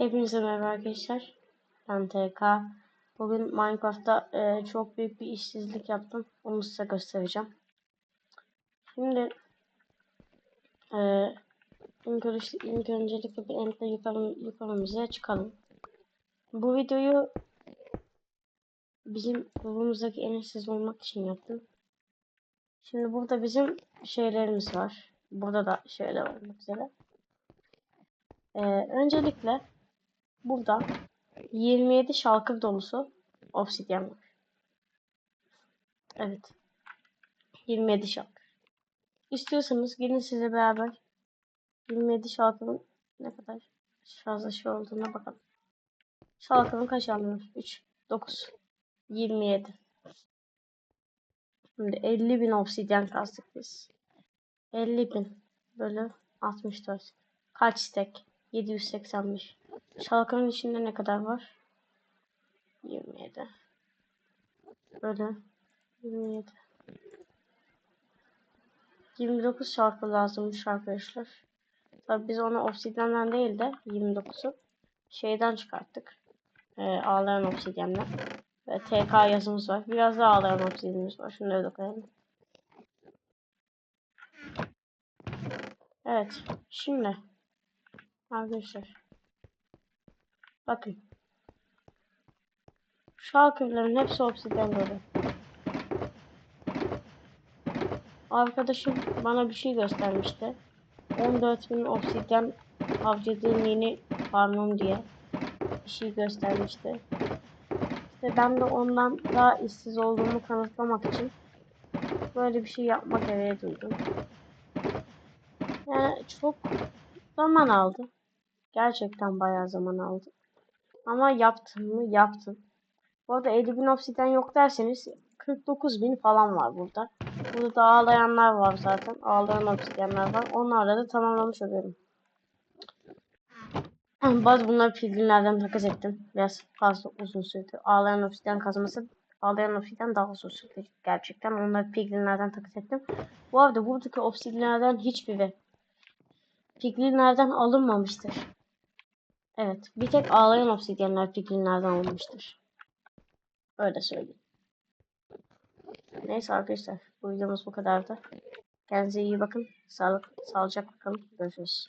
Hepinize merhaba arkadaşlar. Ben TK. Bugün Minecraft'ta e, çok büyük bir işsizlik yaptım. Onu size göstereceğim. Şimdi e, ilk, ilk öncelikle bir enter yukarı, yukarımıza çıkalım. Bu videoyu bizim grubumuzdaki en işsiz olmak için yaptım. Şimdi burada bizim şeylerimiz var. Burada da şeyler olmak üzere. E, öncelikle Burada 27 şalkır dolusu obsidyen var. Evet. 27 şalkır. İstiyorsanız gelin size beraber 27 şalkırın ne kadar fazla şey olduğuna bakalım. Şalkırın kaç alınır? 3, 9, 27. Şimdi 50 bin obsidyen kastık biz. 50 bin bölü 64. Kaç stek? 785. Şalkanın içinde ne kadar var? 27. Bölü 27. 29 şarkı lazımmış arkadaşlar. Tabi biz onu obsidyenden değil de 29'u şeyden çıkarttık. Ee, ağlayan obsidyenden. Ve TK yazımız var. Biraz daha ağlayan obsidyenimiz var. Şunu da koyalım. Evet. Şimdi arkadaşlar Bakın. Şalkırların hepsi obsidyen dolu. Arkadaşım bana bir şey göstermişti. 14.000 obsidyen harcadığım yeni farmım diye bir şey göstermişti. İşte ben de ondan daha işsiz olduğumu kanıtlamak için böyle bir şey yapma gereği duydum. Yani çok zaman aldı. Gerçekten bayağı zaman aldı. Ama yaptım mı? Yaptım. Bu arada 50 bin obsidyen yok derseniz 49 bin falan var burada. Burada da ağlayanlar var zaten. Ağlayan obsidyenler var. Onlarla da tamamlamış oluyorum. Bazı bunları pilgrimlerden takas ettim. Biraz fazla uzun sürdü. Ağlayan obsidyen kazması ağlayan obsidyen daha uzun sürdü. Gerçekten onları pilgrimlerden takas ettim. Bu arada buradaki obsidyenlerden hiçbiri pilgrimlerden alınmamıştır. Evet. Bir tek ağlayan obsidyenler piglinlerden alınmıştır. Öyle söyleyeyim. Neyse arkadaşlar. Bu videomuz bu kadardı. Kendinize iyi bakın. Sağlık, sağlıcakla kalın. Görüşürüz.